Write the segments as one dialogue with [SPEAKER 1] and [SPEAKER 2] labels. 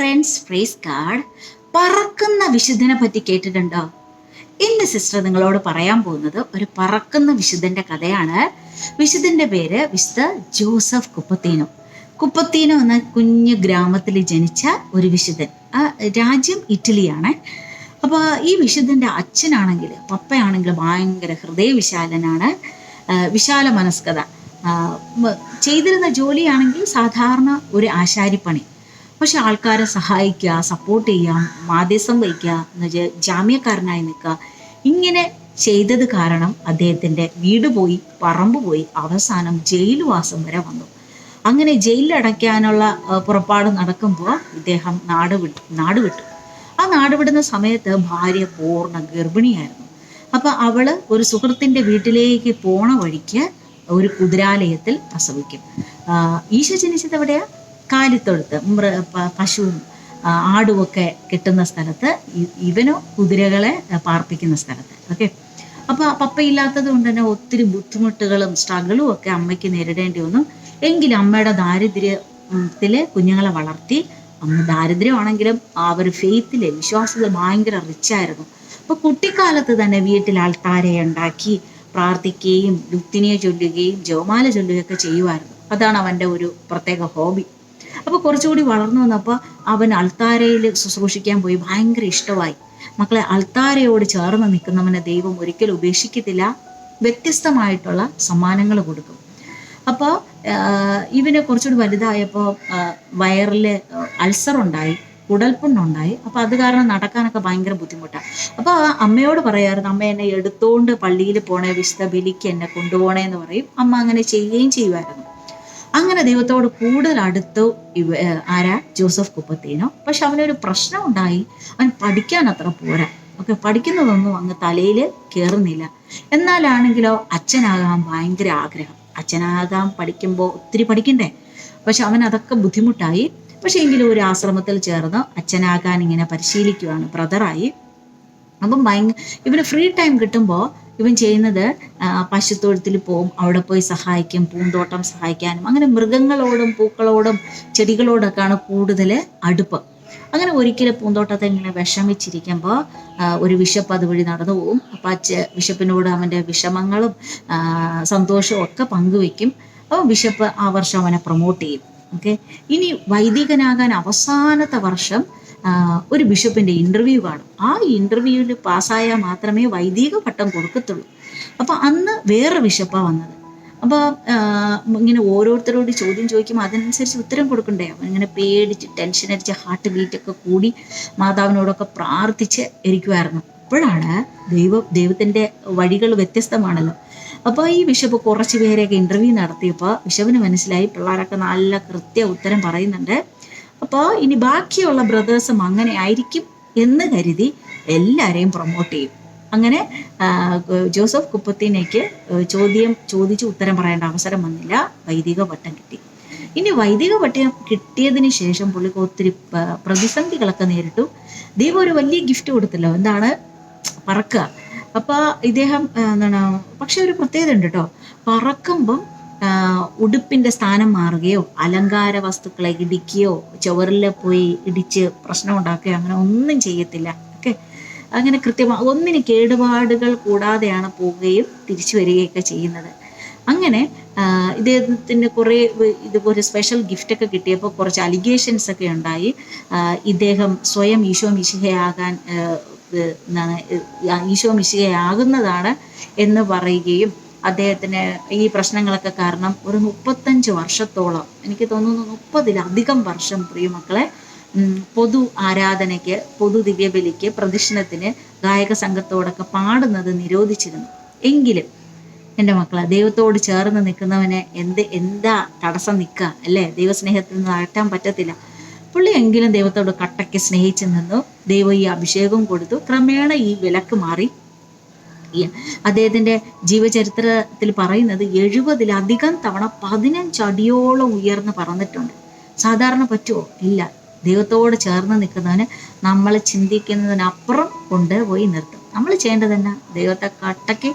[SPEAKER 1] Friends praise card പറക്കുന്ന വിശുദ്ധനെ പറ്റി കേട്ടിട്ടുണ്ടോ? ഇന്ന് സിസ്റ്റർ നിങ്ങളോട് പറയാൻ പോകുന്നത് ഒരു പറക്കുന്ന വിശുദ്ധന്റെ കഥയാണ്. വിശുദ്ധന്റെ പേര് വിശുദ്ധ ജോസഫ് കുപ്പത്തീനോ. കുപ്പത്തീനോ എന്ന കുഞ്ഞു ഗ്രാമത്തിൽ ജനിച്ച ഒരു വിശുദ്ധൻ. ആ രാജ്യം ഇറ്റലിയാണ്. അപ്പോൾ ഈ വിശുദ്ധന്റെ അച്ഛനാണെങ്കിൽ പപ്പയാണെങ്കിൽ ഭയങ്കര ഹൃദയവിശാലനാണ്. വിശാല മനസ്കത. ചെയ്തിരുന്ന ജോലിയാണെങ്കിൽ സാധാരണ ഒരു ആശാരിപ്പണി. പക്ഷെ ആൾക്കാരെ സഹായിക്കുക സപ്പോർട്ട് ചെയ്യുക മാധ്യസം വഹിക്കുക എന്ന് വെച്ചാൽ ജാമ്യക്കാരനായി നിൽക്കുക. ഇങ്ങനെ ചെയ്തത് കാരണം അദ്ദേഹത്തിന്റെ വീട് പോയി പറമ്പ് പോയി അവസാനം ജയിൽവാസം വരെ വന്നു. അങ്ങനെ ജയിലിൽ അടയ്ക്കാനുള്ള പുറപ്പാട് നടക്കുമ്പോൾ ഇദ്ദേഹം നാട് വിട്ടു നാട് വിട്ടു. ആ നാട് വിടുന്ന സമയത്ത് ഭാര്യ പൂർണ ഗർഭിണിയായിരുന്നു. അപ്പോൾ അവൾ ഒരു സുഹൃത്തിന്റെ വീട്ടിലേക്ക് പോണ വഴിക്ക് ഒരു കുതിരാലയത്തിൽ പ്രസവിക്കും. ഈശോ ജനിച്ചത് എവിടെയാ? കാലിത്തൊഴുത്ത് മൃ പശുവും ആടുമൊക്കെ കിട്ടുന്ന സ്ഥലത്ത് ഇവനോ കുതിരകളെ പാർപ്പിക്കുന്ന സ്ഥലത്ത്. ഓക്കെ? അപ്പൊ പപ്പയില്ലാത്തത് കൊണ്ട് തന്നെ ഒത്തിരി ബുദ്ധിമുട്ടുകളും സ്ട്രഗിളും ഒക്കെ അമ്മയ്ക്ക് നേരിടേണ്ടി വന്നു. എങ്കിലും അമ്മയുടെ ദാരിദ്ര്യത്തിൽ കുഞ്ഞുങ്ങളെ വളർത്തി അമ്മ ദാരിദ്ര്യമാണെങ്കിലും ആ ഒരു ഫെയ്ത്തിൽ വിശ്വാസത്തിൽ ഭയങ്കര റിച്ചായിരുന്നു അപ്പൊ കുട്ടിക്കാലത്ത് തന്നെ വീട്ടിൽ ആൾത്താരെ ഉണ്ടാക്കി പ്രാർത്ഥിക്കുകയും ലുത്തിനിയെ ചൊല്ലുകയും ജവമാല ചൊല്ലുകയൊക്കെ ചെയ്യുമായിരുന്നു. അതാണ് അവന്റെ ഒരു പ്രത്യേക ഹോബി. അപ്പൊ കുറച്ചുകൂടി വളർന്നു വന്നപ്പോൾ അവൻ അൾത്താരയിൽ ശുശ്രൂഷിക്കാൻ പോയി. ഭയങ്കര ഇഷ്ടമായി. മക്കളെ അൾത്താരയോട് ചേർന്ന് നിൽക്കുന്നവനെ ദൈവം ഒരിക്കലും ഉപേക്ഷിക്കത്തില്ല. വ്യത്യസ്തമായിട്ടുള്ള സമ്മാനങ്ങൾ കൊടുക്കും. അപ്പോൾ ഇവനെ കുറച്ചുകൂടി വലുതായപ്പോൾ വയറിൽ അൾസർ ഉണ്ടായി കുടൽപ്പുണ്ണുണ്ടായി അപ്പോൾ അത് കാരണം നടക്കാനൊക്കെ ഭയങ്കര ബുദ്ധിമുട്ടാണ് അപ്പോൾ അമ്മയോട് പറയാറുണ്ട് അമ്മ എന്നെ എടുത്തോണ്ട് പള്ളിയിൽ പോണേ വിശുദ്ധ ബലിക്ക് എന്നെ കൊണ്ടുപോകണേ എന്ന് പറയും. അമ്മ അങ്ങനെ ചെയ്യുകയും ചെയ്യുമായിരുന്നു. അങ്ങനെ ദൈവത്തോട് കൂടുതൽ അടുത്തു ഇവ ആരാ? ജോസഫ് കുപ്പത്തേനോ. പക്ഷെ അവനൊരു പ്രശ്നം ഉണ്ടായി അവൻ പഠിക്കാൻ അത്ര പോരാ. ഒക്കെ പഠിക്കുന്നതൊന്നും അങ്ങ് തലയിൽ കയറുന്നില്ല എന്നാലാണെങ്കിലോ അച്ഛനാകാൻ ഭയങ്കര ആഗ്രഹം. അച്ഛനാകാൻ പഠിക്കുമ്പോൾ ഒത്തിരി പഠിക്കണ്ടേ? പക്ഷെ അവൻ അതൊക്കെ ബുദ്ധിമുട്ടായി. പക്ഷെ എങ്കിലും ഒരു ആശ്രമത്തിൽ ചേർന്ന് അച്ഛനാകാൻ ഇങ്ങനെ പരിശീലിക്കുവാണ് ബ്രദറായി. അപ്പം ഭയങ്കര ഇവന് ഫ്രീ ടൈം കിട്ടുമ്പോൾ ഇവൻ ചെയ്യുന്നത് പശുത്തോഴത്തിൽ പോവും അവിടെ പോയി സഹായിക്കും പൂന്തോട്ടം സഹായിക്കാനും അങ്ങനെ മൃഗങ്ങളോടും പൂക്കളോടും ചെടികളോടൊക്കെയാണ് കൂടുതൽ അടുപ്പ്. അങ്ങനെ ഒരിക്കലും പൂന്തോട്ടത്തെ ഇങ്ങനെ വിഷമിച്ചിരിക്കുമ്പോൾ ഒരു വിശപ്പ് അതുവഴി നടന്നു പോവും. അപ്പം അച്ഛ വിശപ്പിനോട് അവന്റെ വിഷമങ്ങളും സന്തോഷവും ഒക്കെ പങ്കുവെക്കും. അപ്പോൾ ബിഷപ്പ് ആ വർഷം അവനെ പ്രൊമോട്ട് ചെയ്യും. ഓക്കെ ഇനി വൈദികനാകാൻ അവസാനത്തെ വർഷം ഒരു ബിഷപ്പിന്റെ ഇന്റർവ്യൂ കാണും. ആ ഇന്റർവ്യൂവിൽ പാസ്സായാൽ മാത്രമേ വൈദിക പട്ടം കൊടുക്കത്തുള്ളൂ. അപ്പോൾ അന്ന് വേറെ ബിഷപ്പാണ് വന്നത്. അപ്പോൾ ഇങ്ങനെ ഓരോരുത്തരോട് ചോദ്യം ചോദിക്കുമ്പോൾ അതിനനുസരിച്ച് ഉത്തരം കൊടുക്കണ്ടേ? ഇങ്ങനെ പേടിച്ച് ടെൻഷൻ അടിച്ച് ഹാർട്ട് ബീറ്റൊക്കെ കൂടി മാതാവിനോടൊക്കെ പ്രാർത്ഥിച്ച് ഇരിക്കുമായിരുന്നു അപ്പോഴാണ് ദൈവം ദൈവത്തിന്റെ വഴികൾ വ്യത്യസ്തമാണല്ലോ. അപ്പോൾ ഈ ബിഷപ്പ് കുറച്ച് പേരെയൊക്കെ ഇന്റർവ്യൂ നടത്തിയപ്പോൾ ബിഷപ്പിന് മനസ്സിലായി പിള്ളേരൊക്കെ നല്ല കൃത്യ ഉത്തരം പറയുന്നുണ്ട്. അപ്പോൾ ഇനി ബാക്കിയുള്ള ബ്രദേഴ്സും അങ്ങനെ ആയിരിക്കും എന്ന് കരുതി എല്ലാവരെയും പ്രൊമോട്ട് ചെയ്യും. അങ്ങനെ ജോസഫ് കുപ്പത്തിനേക്ക് ചോദ്യം ചോദിച്ച് ഉത്തരം പറയേണ്ട അവസരം വന്നില്ല. വൈദിക വട്ടം കിട്ടി. ഇനി വൈദിക പട്ടം കിട്ടിയതിന് ശേഷം പുള്ളിക്ക് ഒത്തിരി പ്രതിസന്ധികളൊക്കെ നേരിട്ടു. ദൈവം ഒരു വലിയ ഗിഫ്റ്റ് കൊടുത്തല്ലോ. എന്താണ്? പറക്കുക. അപ്പൊ ഇദ്ദേഹം എന്താണ്? പക്ഷെ ഒരു പ്രത്യേകത ഉണ്ട് കേട്ടോ. പറക്കുമ്പം ഉടുപ്പിന്റെ സ്ഥാനം മാറുകയോ അലങ്കാര വസ്തുക്കളെ ഇടിക്കുകയോ ചുവരിൽ പോയി ഇടിച്ച് പ്രശ്നം ഉണ്ടാക്കുകയോ അങ്ങനെ ഒന്നും ചെയ്യത്തില്ല. ഓക്കെ? അങ്ങനെ കൃത്യമായി ഒന്നിന് കേടുപാടുകൾ കൂടാതെയാണ് പോവുകയും തിരിച്ചു വരികയൊക്കെ ചെയ്യുന്നത്. അങ്ങനെ ഇദ്ദേഹത്തിന് കുറേ ഇതുപോലെ സ്പെഷ്യൽ ഗിഫ്റ്റ് ഒക്കെ കിട്ടിയപ്പോൾ കുറച്ച് അലിഗേഷൻസ് ഒക്കെ ഉണ്ടായി. ഇദ്ദേഹം സ്വയം ഈശോ മിശിഹയാകാൻ എന്താണ് ഈശോ മിശിഹയാകുന്നതാണ് എന്ന് പറയുകയും അദ്ദേഹത്തിന് ഈ പ്രശ്നങ്ങളൊക്കെ കാരണം ഒരു മുപ്പത്തഞ്ച് വർഷത്തോളം എനിക്ക് തോന്നുന്നു മുപ്പതിലധികം വർഷം പ്രിയമക്കളെ മക്കളെ പൊതു ആരാധനയ്ക്ക് പൊതു ദിവ്യബലിക്ക് പ്രദക്ഷിണത്തിന് ഗായക സംഘത്തോടൊക്കെ പാടുന്നത് നിരോധിച്ചിരുന്നു. എങ്കിലും എന്റെ മക്കളെ ദൈവത്തോട് ചേർന്ന് നിൽക്കുന്നവനെ എന്ത് എന്താ തടസ്സം നിൽക്കുക അല്ലേ? ദൈവസ്നേഹത്തിൽ നിന്ന് അകറ്റാൻ പറ്റത്തില്ല. പുള്ളി എങ്കിലും ദൈവത്തോട് കട്ടയ്ക്ക് സ്നേഹിച്ചു നിന്നു. ദൈവം ഈ അഭിഷേകം കൊടുത്തു. ക്രമേണ ഈ വിലക്ക് മാറി. ഈ അദ്ദേഹത്തിന്റെ ജീവചരിത്രത്തിൽ പറയുന്നത് എഴുപതിലധികം തവണ പതിനഞ്ചടിയോളം ഉയർന്ന് പറന്നിട്ടുണ്ട്. സാധാരണ പറ്റുമോ ഇല്ല. ദൈവത്തോട് ചേർന്ന് നിൽക്കുന്നവന് നമ്മൾ ചിന്തിക്കുന്നതിനപ്പുറം കൊണ്ടുപോയി നിർത്തും. നമ്മൾ ചെയ്യേണ്ടത് തന്നെ ദൈവത്തെ കട്ടയ്ക്ക്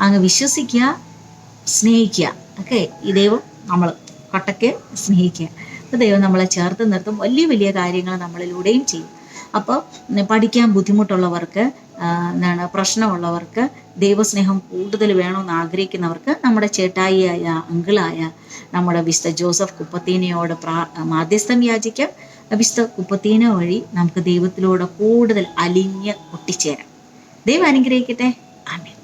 [SPEAKER 1] അങ്ങ് വിശ്വസിക്കുക സ്നേഹിക്കുക. ഓക്കെ? ഈ ദൈവം നമ്മൾ കട്ടയ്ക്ക് സ്നേഹിക്കുക. അപ്പോൾ ദൈവം നമ്മളെ ചേർത്ത് നിർത്തും. വലിയ വലിയ കാര്യങ്ങൾ നമ്മളിലൂടെയും ചെയ്യും. അപ്പോൾ പഠിക്കാൻ ബുദ്ധിമുട്ടുള്ളവർക്ക് എന്താണ് പ്രശ്നമുള്ളവർക്ക് ദൈവസ്നേഹം കൂടുതൽ വേണമെന്ന് ആഗ്രഹിക്കുന്നവർക്ക് നമ്മുടെ ചേട്ടായിയായ അങ്കിളായ നമ്മുടെ വിശുദ്ധ ജോസഫ് കുപ്പത്തീനയോട് പ്രാ മാധ്യസ്ഥം യാചിക്കാം. വിശുദ്ധ കുപ്പത്തീന വഴി നമുക്ക് ദൈവത്തിലൂടെ കൂടുതൽ അലിഞ്ഞ് ഒട്ടിച്ചേരാം. ദൈവം അനുഗ്രഹിക്കട്ടെ. ആമേൻ.